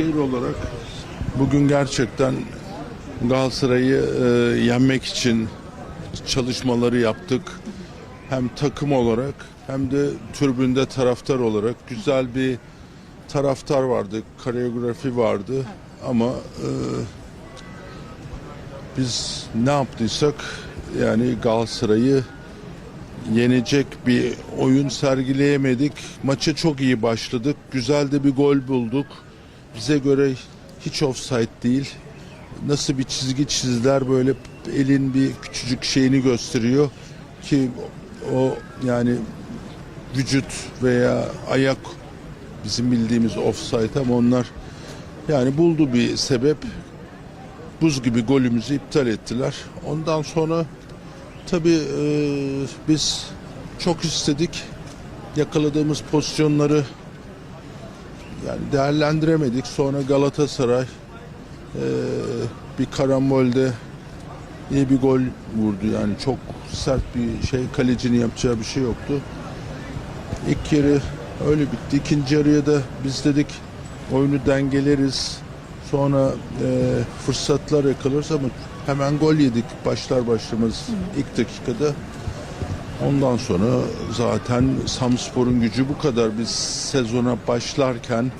Başakşehir olarak bugün gerçekten Galatasaray'ı e, yenmek için çalışmaları yaptık. Hem takım olarak hem de tribünde taraftar olarak güzel bir taraftar vardı, koreografi vardı ama e, biz ne yaptıysak yani Galatasaray'ı yenecek bir oyun sergileyemedik. Maça çok iyi başladık. Güzel de bir gol bulduk. Bize göre hiç offside değil. Nasıl bir çizgi çizdiler böyle elin bir küçücük şeyini gösteriyor ki o yani vücut veya ayak bizim bildiğimiz offside ama onlar yani buldu bir sebep buz gibi golümüzü iptal ettiler. Ondan sonra tabii e, biz çok istedik yakaladığımız pozisyonları yani değerlendiremedik. Sonra Galatasaray e, bir karambolde iyi bir gol vurdu. Yani çok sert bir şey kalecinin yapacağı bir şey yoktu. İlk yarı öyle bitti. İkinci yarıya da biz dedik oyunu dengeleriz. Sonra e, fırsatlar yakalarız ama hemen gol yedik başlar başlamaz ilk dakikada. Ondan sonra zaten Samspor'un gücü bu kadar. Biz sezona başlarken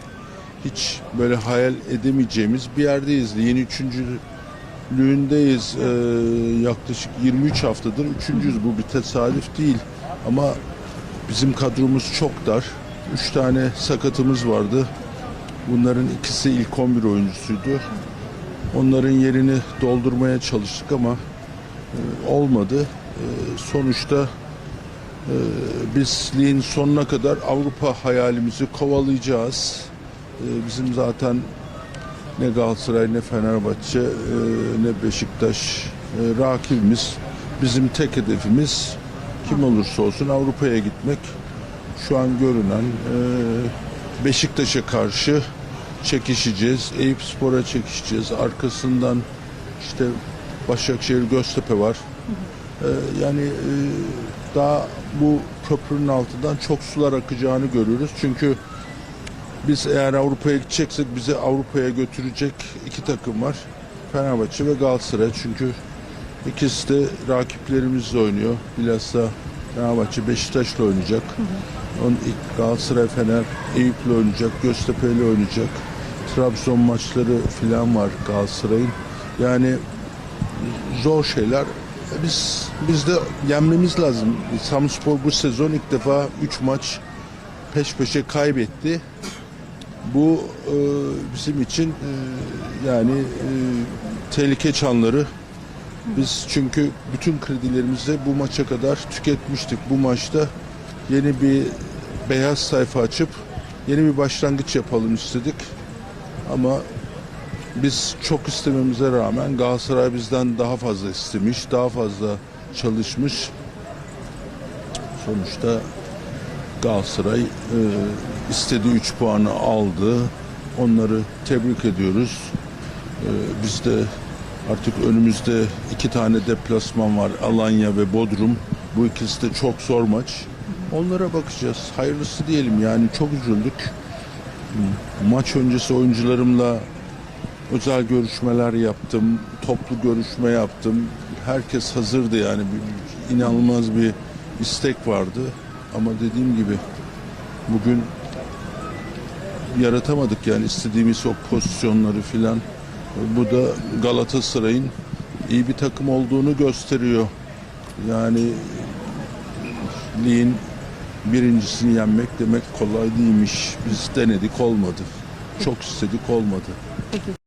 hiç böyle hayal edemeyeceğimiz bir yerdeyiz. Yeni üçüncülüğündeyiz. Ee, yaklaşık 23 haftadır üçüncüyüz. Bu bir tesadüf değil. Ama bizim kadromuz çok dar. Üç tane sakatımız vardı. Bunların ikisi ilk 11 oyuncusuydu. Onların yerini doldurmaya çalıştık ama e, olmadı. E, sonuçta e, biz ligin sonuna kadar Avrupa hayalimizi kovalayacağız. E, bizim zaten ne Galatasaray ne Fenerbahçe e, ne Beşiktaş e, rakibimiz. Bizim tek hedefimiz kim olursa olsun Avrupa'ya gitmek. Şu an görünen e, Beşiktaş'a karşı çekişeceğiz. Eyüp Spor'a çekişeceğiz. Arkasından işte Başakşehir Göztepe var. Ee, yani daha bu köprünün altından çok sular akacağını görüyoruz. Çünkü biz eğer Avrupa'ya gideceksek bizi Avrupa'ya götürecek iki takım var. Fenerbahçe ve Galatasaray. Çünkü ikisi de rakiplerimizle oynuyor. Bilhassa Fenerbahçe Beşiktaş'la oynayacak. Onun ilk Galatasaray Fener Eyüp'le oynayacak, Göztepe'yle oynayacak. Trabzon maçları filan var Galatasaray'ın. Yani zor şeyler. Biz biz de yenmemiz lazım. Samspor bu sezon ilk defa 3 maç peş peşe kaybetti. Bu e, bizim için e, yani e, tehlike çanları. Biz çünkü bütün kredilerimizi bu maça kadar tüketmiştik. Bu maçta yeni bir beyaz sayfa açıp yeni bir başlangıç yapalım istedik. Ama biz çok istememize rağmen Galatasaray bizden daha fazla istemiş, daha fazla çalışmış. Sonuçta Galatasaray e, istediği 3 puanı aldı. Onları tebrik ediyoruz. E, biz de artık önümüzde iki tane deplasman var. Alanya ve Bodrum. Bu ikisi de çok zor maç. Onlara bakacağız. Hayırlısı diyelim yani çok üzüldük. Maç öncesi oyuncularımla özel görüşmeler yaptım, toplu görüşme yaptım. Herkes hazırdı yani bir, inanılmaz bir istek vardı. Ama dediğim gibi bugün yaratamadık yani istediğimiz o pozisyonları filan. Bu da Galatasaray'ın iyi bir takım olduğunu gösteriyor. Yani ligin birincisini yenmek demek kolay değilmiş. Biz denedik olmadı. Çok istedik olmadı. Peki.